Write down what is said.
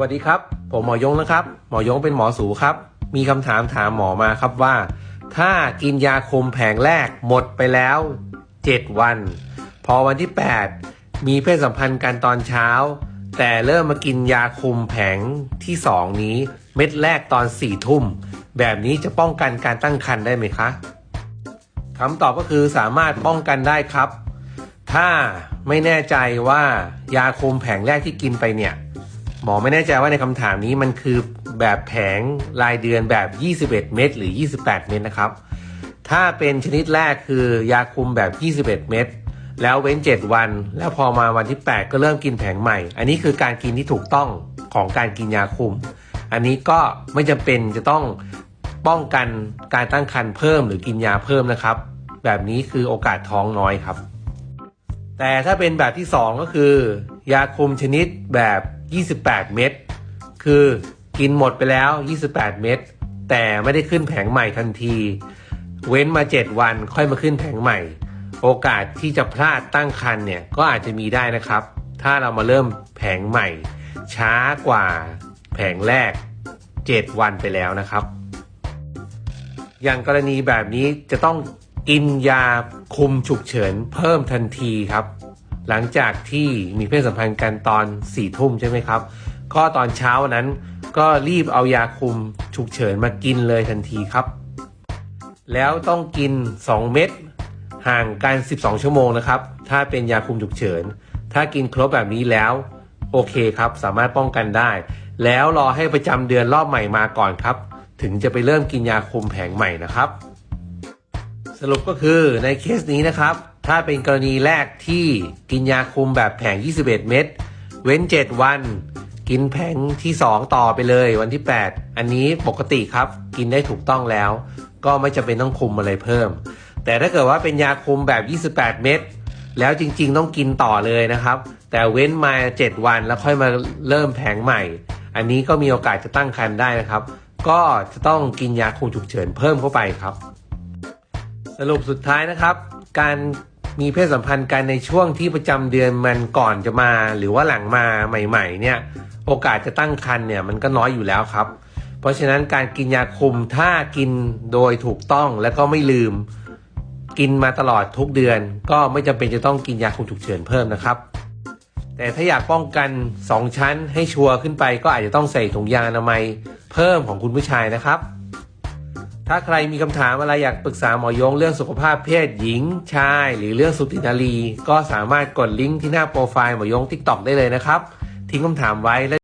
วัสดีครับ ผมหมอยงนะครับ หมอยงเป็นหมอสูครับ มีคำถามถามหมอมาครับว่า ถ้ากินยาคุมแผงแรกหมดไปแล้ว 7 วัน พอวันที่ 8 มีเพศสัมพันธ์กันตอนเช้า แต่เริ่มมากินยาคุมแผงที่ 2 นี้ เม็ดแรกตอน4ทุ่ม แบบนี้จะป้องกันการตั้งครรภ์ได้ไหมคะคำตอบก็คือสามารถป้องกันได้ครับ ถ้าไม่แน่ใจว่ายาคุมแผงแรกที่กินไปเนี่ย หมอไม่แน่ใจว่าในคำถามนี้มันคือแบบแผงรายเดือนแบบ 21 เม็ดหรือ 28 เม็ดนะครับ ถ้าเป็นชนิดแรกคือยาคุมแบบ 21 เม็ดแล้วเว้น 7 วัน แล้วพอมาวันที่ 8 ก็เริ่มกินแผงใหม่ อันนี้คือการกินที่ถูกต้องของการกินยาคุม อันนี้ก็ไม่จำเป็นจะต้องป้องกันการตั้งครรภ์เพิ่มหรือกินยาเพิ่มนะครับ แบบนี้คือโอกาสท้องน้อยครับ แต่ถ้าเป็นแบบที่ 2 ก็คือ ยาคุมชนิดแบบ 28 เม็ดคือกินหมดไปแล้ว 28 เม็ดแต่ไม่ได้ขึ้นแผงใหม่ทันที เว้นมา 7 วันค่อยมาขึ้นแผงใหม่ โอกาสที่จะพลาดตั้งครรภ์เนี่ยก็อาจจะมีได้นะครับ ถ้าเรามาเริ่มแผงใหม่ ช้ากว่าแผงแรก 7 วันไปแล้วนะครับ อย่างกรณีแบบนี้จะต้องกินยาคุมฉุกเฉินเพิ่มทันทีครับ หลังจากที่มีเพศสัมพันธ์กันตอนสี่ทุ่มใช่ไหมครับ ก็ตอนเช้านั้นก็รีบเอายาคุมฉุกเฉินมากินเลยทันทีครับ แล้วต้องกิน 2 เม็ดห่างกัน 12 ชั่วโมงนะครับ ถ้าเป็นยาคุมฉุกเฉิน ถ้ากินครบแบบนี้แล้วโอเคครับ สามารถป้องกันได้ แล้วรอให้ประจำเดือนรอบใหม่มาก่อนครับ ถึงจะไปเริ่มกินยาคุมแผงใหม่นะครับ สรุปก็คือในเคสนี้นะครับ ถ้าเป็นกรณีแรกที่กินยาคุมแบบแผง 21 เม็ดเว้น 7 วัน กินแผงที่ 2 ต่อไปเลยวันที่ 8 อันนี้ปกติครับกินได้ถูกต้องแล้ว ก็ไม่จำเป็นต้องคุมอะไรเพิ่ม แต่ถ้าเกิดว่าเป็นยาคุมแบบ 28 เม็ดแล้วจริงๆต้องกินต่อเลยนะครับ แต่เว้นมา 7 วันแล้วค่อยมาเริ่มแผงใหม่ อันนี้ก็มีโอกาสจะตั้งครรภ์ได้นะครับ ก็จะต้องกินยาคุมฉุกเฉินเพิ่มเข้าไปครับ สรุปสุดท้ายนะครับ การ มีเพศสัมพันธ์กันในช่วงที่ประจำเดือนมันก่อนจะมา หรือว่าหลังมาใหม่ ๆ เนี่ย โอกาสจะตั้งครรภ์เนี่ยมันก็น้อยอยู่แล้วครับ เพราะฉะนั้นการกินยาคุมถ้ากินโดยถูกต้องและก็ไม่ลืม กินมาตลอดทุกเดือน ก็ไม่จำเป็นจะต้องกินยาคุมฉุกเฉินเพิ่มนะครับ แต่ถ้าอยากป้องกัน 2 ชั้นให้ชัวร์ขึ้นไป ก็อาจจะต้องใส่ถุงยางอนามัยเพิ่มของคุณผู้ชายนะครับ ถ้าใครมีคำถามอะไรอยากปรึกษาหมอยงเรื่องสุขภาพเพศหญิงชาย หรือเรื่องสุตินารี ก็สามารถกดลิงก์ที่หน้าโปรไฟล์หมอยงทิกตอกได้เลยนะครับ ทิ้งคำถามไว้และ